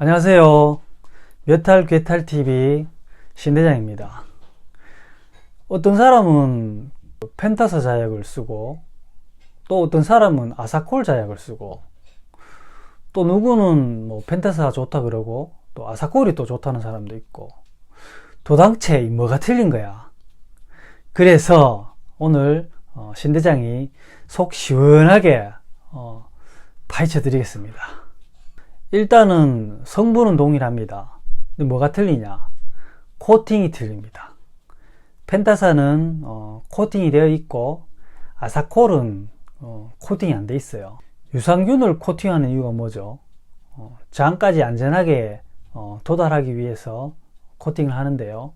안녕하세요. 메탈 괴탈 TV 신대장입니다. 어떤 사람은 펜타사 자약을 쓰고 또 어떤 사람은 아사콜 자약을 쓰고 또 누구는 뭐 펜타사가 좋다 그러고 또 아사콜이 또 좋다는 사람도 있고 도당체 뭐가 틀린 거야. 그래서 오늘 어, 신대장이 속 시원하게 어, 파헤쳐 드리겠습니다. 일단은 성분은 동일합니다. 근데 뭐가 틀리냐? 코팅이 틀립니다. 펜타사는 어, 코팅이 되어 있고 아사콜은 어, 코팅이 안 돼 있어요. 유산균을 코팅하는 이유가 뭐죠? 어, 장까지 안전하게 어, 도달하기 위해서 코팅을 하는데요.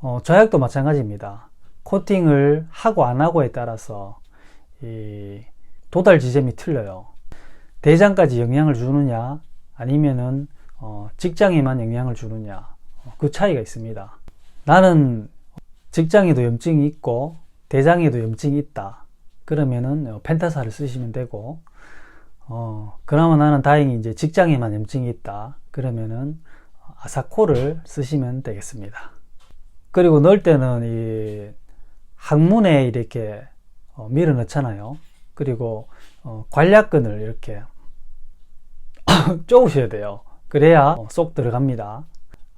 어, 저약도 마찬가지입니다. 코팅을 하고 안 하고에 따라서 이 도달 지점이 틀려요. 대장까지 영향을 주느냐 아니면은 어, 직장에만 영향을 주느냐 어, 그 차이가 있습니다. 나는 직장에도 염증이 있고 대장에도 염증이 있다. 그러면은 어, 펜타사를 쓰시면 되고 어, 그나마 나는 다행히 이제 직장에만 염증이 있다. 그러면은 아사코를 쓰시면 되겠습니다. 그리고 넣을 때는 이 항문에 이렇게 어, 밀어 넣잖아요. 그리고 어, 관략근을 이렇게 쪼으셔야 돼요. 그래야 어, 쏙 들어갑니다.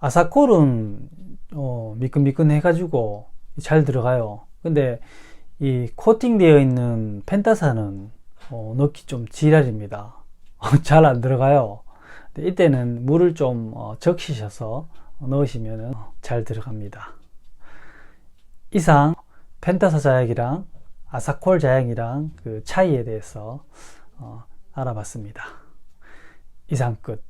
아사콜은 어, 미끈미끈 해가지고 잘 들어가요. 근데 이 코팅되어 있는 펜타사는 어, 넣기 좀 지랄입니다. 잘 안 들어가요. 이때는 물을 좀 어, 적시셔서 넣으시면 잘 들어갑니다. 이상 펜타사 자약이랑 아사콜 자약이랑 그 차이에 대해서 어, 알아봤습니다. 이상 끝.